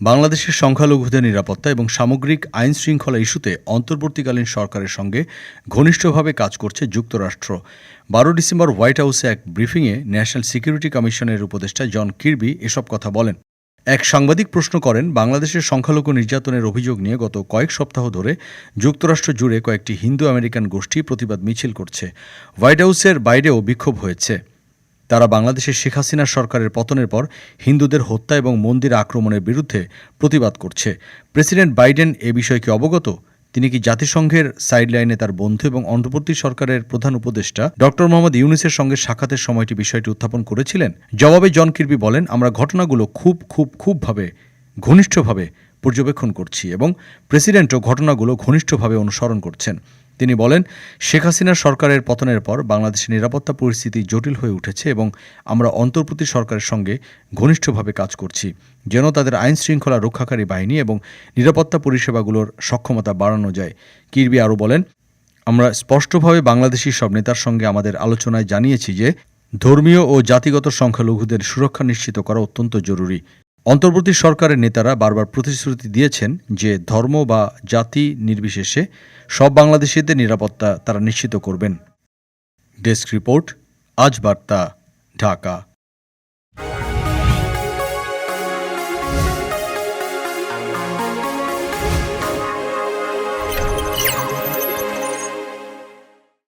বাংলাদেশের সংখ্যালঘুদের নিরাপত্তা এবং সামগ্রিক আইন শৃঙ্খলা ইস্যুতে অন্তর্বর্তীকালীন সরকারের সঙ্গে ঘনিষ্ঠভাবে কাজ করছে যুক্তরাষ্ট্র। বারো ডিসেম্বর হোয়াইট হাউসে এক ব্রিফিংয়ে ন্যাশনাল সিকিউরিটি কমিশনের উপদেষ্টা জন কির্বি এসব কথা বলেন। এক সাংবাদিক প্রশ্ন করেন, বাংলাদেশের সংখ্যালঘু নির্যাতনের অভিযোগ নিয়ে গত কয়েক সপ্তাহ ধরে যুক্তরাষ্ট্র জুড়ে কয়েকটি হিন্দু আমেরিকান গোষ্ঠী প্রতিবাদ মিছিল করছে। হোয়াইট হাউসের বাইরেও বিক্ষোভ হয়েছে। তারা বাংলাদেশের শেখ হাসিনা সরকারের পতনের পর হিন্দুদের হত্যা এবং মন্দির আক্রমণের বিরুদ্ধে প্রতিবাদ করছে। প্রেসিডেন্ট বাইডেন এ বিষয়ে কি অবগত? তিনি কি জাতিসংঘের সাইডলাইনে তার বন্ধু এবং অন্তর্বর্তী সরকারের প্রধান উপদেষ্টা? ডক্টর মোহাম্মদ ইউনুসের সঙ্গে সাক্ষাতের সময়টি বিষয়টি উত্থাপন করেছিলেন। জবাবে জন কির্বি বলেন, আমরা ঘটনাগুলো খুব খুব, খুবভাবে, ঘনিষ্ঠভাবে পর্যবেক্ষণ করছি এবং প্রেসিডেন্টও ঘটনাগুলো ঘনিষ্ঠভাবে অনুসরণ করছেন। তিনি বলেন, শেখ হাসিনার সরকারের পতনের পর বাংলাদেশের নিরাপত্তা পরিস্থিতি জটিল হয়ে উঠেছে এবং আমরা অন্তর্বর্তী সরকারের সঙ্গে ঘনিষ্ঠভাবে কাজ করছি, যেন তাদের আইন শৃঙ্খলা রক্ষাকারী বাহিনী এবং নিরাপত্তা পরিষেবাগুলোর সক্ষমতা বাড়ানো যায়। কিরবি আরও বলেন, আমরা স্পষ্টভাবে বাংলাদেশি সব নেতার সঙ্গে আমাদের আলোচনায় জানিয়েছি যে ধর্মীয় ও জাতিগত সংখ্যালঘুদের সুরক্ষা নিশ্চিত করা অত্যন্ত জরুরি। অন্তর্বর্তী সরকারের নেতারা বারবার প্রতিশ্রুতি দিয়েছেন যে ধর্ম বা জাতি নির্বিশেষে সব বাংলাদেশিদের নিরাপত্তা তারা নিশ্চিত করবেন। ডেস্ক রিপোর্ট, আজ বার্তা, ঢাকা।